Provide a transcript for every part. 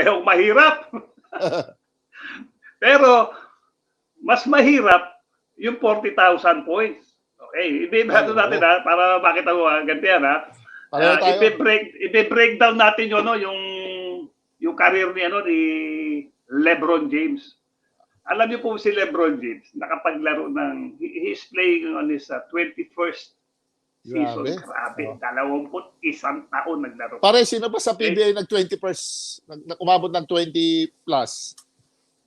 parehong mahirap. Pero, mas mahirap yung 40,000 points. Okay, ibibigay Oo. natin ha, para makita mo ganti yan ha. Uh, ibe-break, ibe-breakdown natin yun, no, yung, yung career ni, ano, ni LeBron James. Alam niyo po si LeBron James, nakapaglaro ng, he, he's playing on his uh, 21st season. Grabe. Grabe, Oh. dalawamput isang taon naglaro. Pare, sino ba sa PBA nag-20 first, nag, nag- umabot ng 20 plus?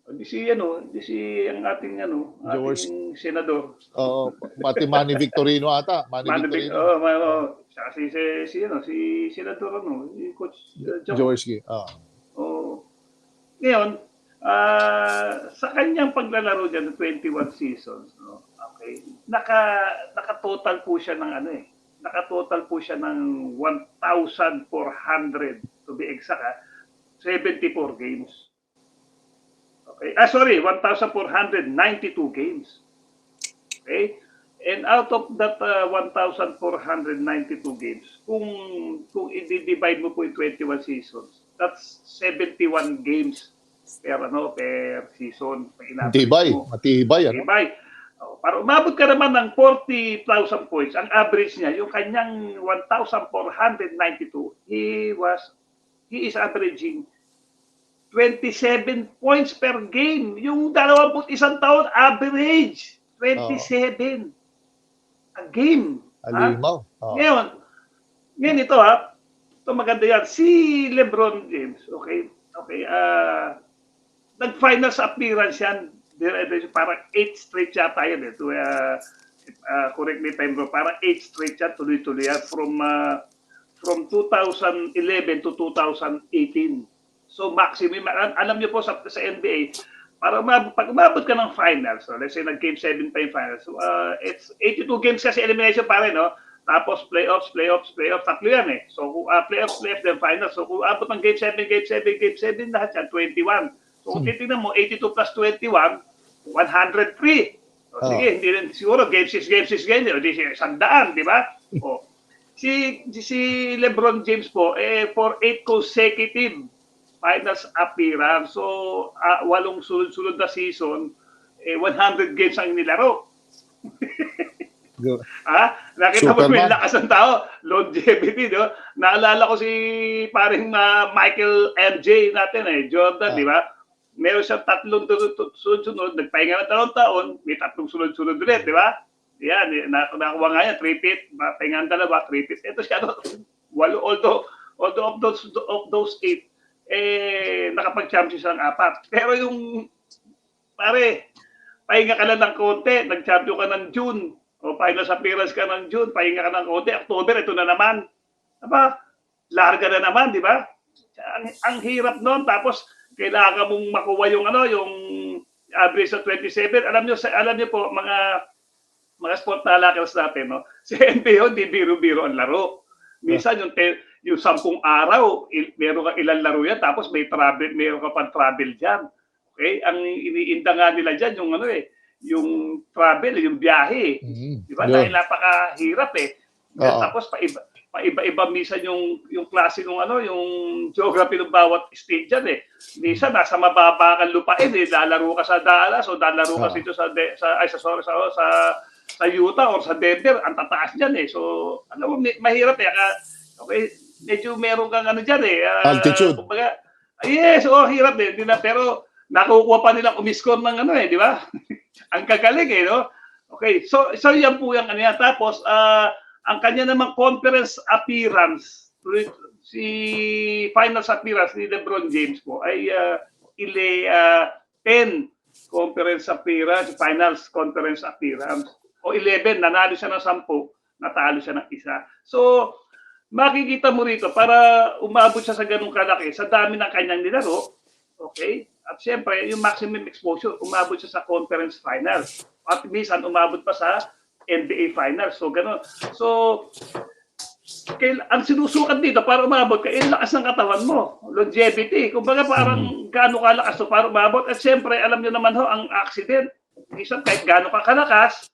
Di si, ano, di si ang ating, ano, George. ating senador. Oo, pati Manny Victorino ata. Manny Manny Vic, Victorino. oh, ma- oh, saka si, si, si, ano, si senador, ano, si Coach uh, Joe. George G. Oo. Oh. Ngayon, ah, sa kanyang paglalaro diyan ng 21 seasons, no. Okay. Naka naka-total po siya ng ano eh. Naka-total po siya ng 1,400 to be exact, ah, 74 games. Okay. Ah, sorry, 1,492 games. Okay? And out of that uh, 1,492 games, kung kung i-divide mo po yung 21 seasons, that's 71 games per ano per season. Matibay. Matibay. Ano? Matibay. Oh, para umabot ka naman ng 40,000 points, ang average niya, yung kanyang 1,492, he was, he is averaging 27 points per game. Yung 21 taon, average, 27 a game. Alimaw. Oo. Ngayon, ngayon ito ha, ito maganda yan. Si Lebron James, okay, okay, ah, nag-finals appearance yan, parang 8 straight yata yan eh. To, uh, uh, correct me if I'm parang 8 straight yan, tuloy-tuloy yan, from, uh, from 2011 to 2018. So maximum, al- alam niyo po sa, sa NBA, para umabot, pag umabot ka ng finals, so let's say nag-game 7 pa yung finals, so, uh, it's 82 games kasi elimination pa rin, no? Tapos playoffs, playoffs, playoffs, tatlo yan eh. So uh, playoffs, playoffs, then finals. So kung abot ng game 7, game 7, game 7, lahat yan, 21. So kung titignan mo, 82 plus 21, 103. So, Oh. sige, hindi rin siguro game 6, game 6, game 6, di siya sandaan, di ba? O, si, si Lebron James po, eh, for 8 consecutive finals appearance. So, ah, walong sunod-sunod na season, eh, 100 games ang nilaro. Ha? Nakita mo Superman. yung lakas ng tao, longevity, no? Naalala ko si paring ah, Michael MJ natin eh, Jordan, Ah. di ba? Meron siyang tatlong sunod-sunod, nagpahinga ng dalawang taon, may tatlong sunod-sunod ulit, di ba? Yan, eh, na- nakuha nga yan, three-pit, pahinga ng dalawa, three-pit. Ito siya, no? walo, although, although of those, of those eight, eh, nakapag-champion siya ng apat. Pero yung, pare, pahinga ka lang ng konti, nag-champion ka ng June, o finals appearance ka ng June, pahinga ka ng konti, October, ito na naman. Aba, larga na naman, di ba? Ang, ang hirap noon, tapos kailangan mong makuha yung ano, yung average sa 27. Alam niyo, sa- alam niyo po, mga mga sport na lakers natin, no? Si NPO, di biro-biro ang laro. Minsan yung te, yung sampung araw, il, meron ka ilang laro yan, tapos may travel, meron ka pang travel diyan. Okay? Ang iniinda nga nila diyan yung ano eh, yung travel, yung biyahe. Mhm. Di ba? Yun. Dahil napakahirap eh. Oo. Tapos paiba, paiba-iba minsan yung yung klase ng ano, yung geography ng bawat state dyan eh. Minsan nasa mababa kang lupain eh, lalaro ka sa Dallas o lalaro ka Oo. dito sa, De- sa ay sa sorry, sa, sa sa Utah or sa Denver, ang tataas diyan eh. So, alam mo, may- mahirap eh. Ka- Okay, medyo meron kang ano diyan eh. ah, Altitude. Kumbaga, yes, oh, hirap eh. Hindi na, pero nakukuha pa nila umiscore ng ano eh, di ba? ang kagaling eh, no? Okay, so so yan po yung ano yan. Tapos, ah, ang kanya namang conference appearance, si finals appearance ni LeBron James po ay uh, ile ah, 10 conference appearance, finals conference appearance. O 11, nanalo siya ng 10, natalo siya ng isa. So, makikita mo rito, para umabot siya sa ganung kalaki, sa dami ng kanyang nilaro, okay? At siyempre, yung maximum exposure, umabot siya sa conference finals. At minsan, umabot pa sa NBA finals. So, ganun. So, kail, ang sinusukat dito para umabot ka, eh, lakas ng katawan mo. Longevity. Kumbaga parang gaano kalakas to para umabot. At siyempre, alam niyo naman ho, ang accident. Minsan, kahit gaano ka kalakas,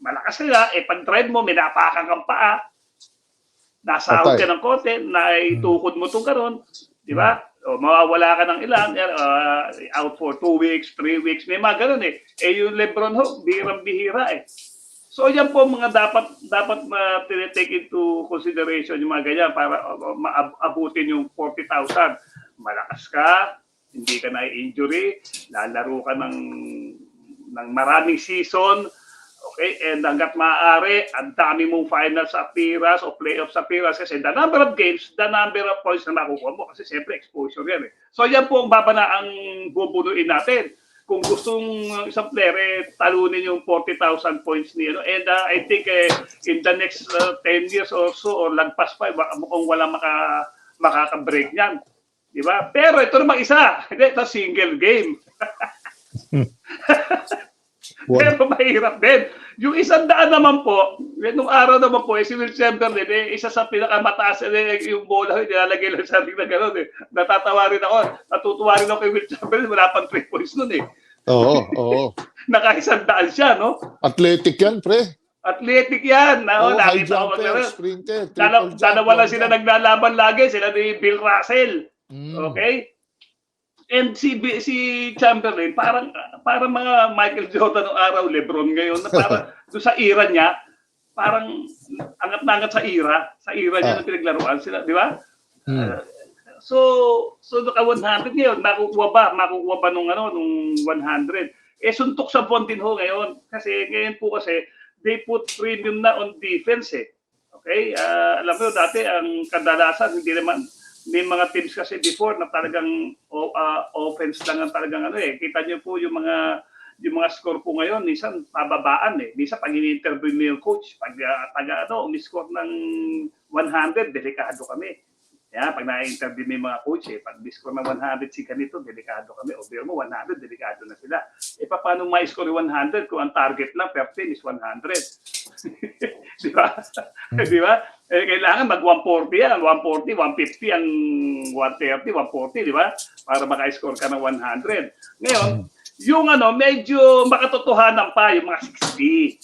malakas ka nga, eh pag drive mo, may napakan kang paa, nasahod ka ng konti, naitukod mo itong karon, di ba? O, mawawala ka ng ilan, uh, out for two weeks, three weeks, may mga ganun eh. Eh yung Lebron ho, bihirang-bihira eh. So yan po mga dapat dapat ma take into consideration yung mga ganyan para maabutin yung 40,000. Malakas ka, hindi ka na-injury, lalaro ka ng ng maraming season, okay, and hanggat maaari, ang dami mong finals appearance o playoffs appearance kasi the number of games, the number of points na makukuha mo kasi siyempre exposure yan eh. So yan po ang babana ang bubunuin natin kung gustong uh, isang player eh, talunin yung 40,000 points ni ano and uh, I think eh, in the next uh, 10 years or so or lagpas pa mukhang wala maka makaka-break niyan. Di ba? Pero ito naman isa, hindi ito single game. Wow. Pero mahirap din. Yung isang daan naman po, nung araw naman po, eh, si Will Chamberlain, eh, isa sa pinakamataas, eh, yung bola, eh, nilalagay lang sa ring na gano'n. Eh. Natatawa rin ako. Natutuwa rin ako kay Will Chamberlain. Wala pang 3 points nun eh. Oo, oo. Nakaisang daan siya, no? Athletic yan, pre. Athletic yan. No? high Nakita ko jumper, maglaro. sprinter, Dala, triple jump. dalawa lang sila naglalaban lagi. Sila ni Bill Russell. Mm. Okay? And si si Chamberlain parang parang mga Michael Jordan ng araw, LeBron ngayon na parang doon sa era niya, parang angat na angat sa era, sa era niya Ah. na pinaglaruan sila, di ba? Mm. So, so naka 100 ngayon, makukuha ba? Makukuha ba nung ano, nung 100? Eh suntok sa bond din ho ngayon kasi ngayon po kasi they put premium na on defense eh. Okay? Ah, alam mo dati ang kadalasan hindi naman may mga teams kasi before na talagang ah, offense lang ang talagang ano eh. Kita niyo po yung mga yung mga score po ngayon, minsan pababaan eh. Minsan pag ini-interview mo yung coach, pag, uh, pag ano, umiscore ng 100, delikado kami. Kaya pag na-interview mo yung mga coach eh, pag score ng 100 si ganito, delikado kami. O biro mo, 100, delikado na sila. E paano ma-score yung 100 kung ang target lang per team is 100? Di ba? Di ba? Eh, kailangan mag 140 yan, 140, 150 ang 130, 140, di ba? Para maka-score ka ng 100. Ngayon, yung ano, medyo makatotohanan pa, yung mga 60.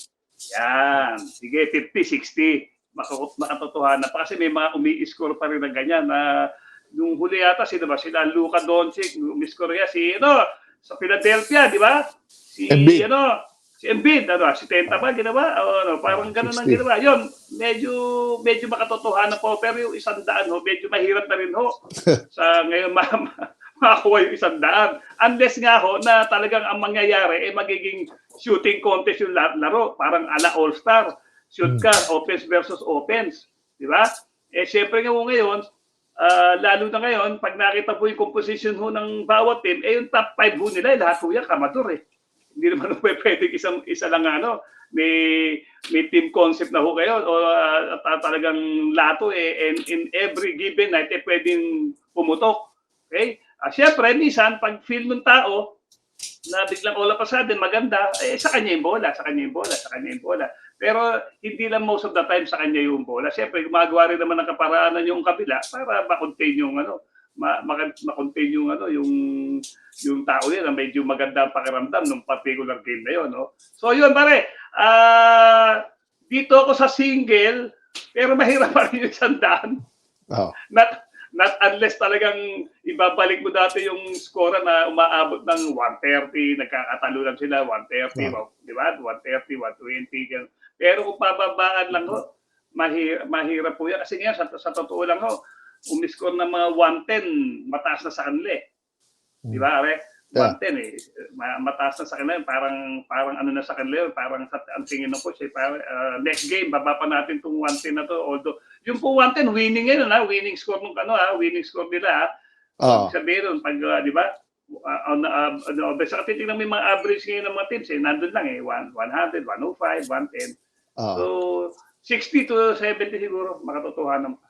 Yan. Sige, 50, 60. Makakot, makatotohanan pa. Kasi may mga umi-score pa rin ng ganyan na nung huli yata, sino ba? Sila Luka Doncic, umi-score yan. Si, ano, sa Philadelphia, di ba? Si, Embiid. ano, si Embiid, ano, si Tenta ba, ginawa? O, ano, parang ganun ang 60. ginawa. Yun, medyo, medyo makatotohanan po. Pero yung isang daan, ho, medyo mahirap na rin ho. sa ngayon, ma, ma- makakuha yung isang daan. Unless nga ho, na talagang ang mangyayari, eh, magiging shooting contest yung la- laro. Parang ala All-Star. Shoot ka, offense versus offense. Di ba? Eh, syempre nga ho ngayon, ah, lalo na ngayon, pag nakita po yung composition ho ng bawat team, eh yung top 5 ho nila, eh, lahat ho yan, kamador eh. Hindi naman pwede isang isa lang ano, may may team concept na ho kayo o ta- talagang lato eh and in every given night eh pwedeng pumutok. Okay? Ah, syempre, minsan pag feel ng tao na biglang all of a sudden maganda, eh sa kanya yung bola, sa kanya yung bola, sa kanya yung bola. Pero hindi lang most of the time sa kanya yung bola. Siyempre, gumagawa rin naman ng kaparaanan yung kabila para ma-contain yung ano, ma- ma- ma-contain yung ano, yung yung tao na medyo maganda ang pakiramdam ng particular game na yun, no? So yun pare, ah dito ako sa single, pero mahirap pa rin yung sandaan. Oo. Not, not unless talagang ibabalik mo dati yung score na umaabot ng 130, nagkakatalo lang sila, 130, Wow. di ba? 130, 120, ganun. Pero kung pababaan lang ho, mahirap, mahirap po yan. Kasi ngayon, sa, sa totoo lang ho, umiscore ng mga 110, mataas na sa kanila eh. Di ba, Are? Yeah. 110 eh. Ma- mataas na sa kanila yun. Parang, parang ano na sa kanila yun. Parang sa, ang tingin ng coach eh. Parang, ah, next game, baba pa natin itong 110 na to. Although, yung po 110, winning ngayon ha. Winning score ng ano ha. Winning score nila ha. Ibig Sabihin nun, pag, ah, di ba? Uh, on, uh, on, uh, sa titignan mo yung mga average ngayon ng mga teams eh. Nandun lang eh. 1, 100, 105, 110. Oo. So, 60 to 70 siguro, makatotohanan.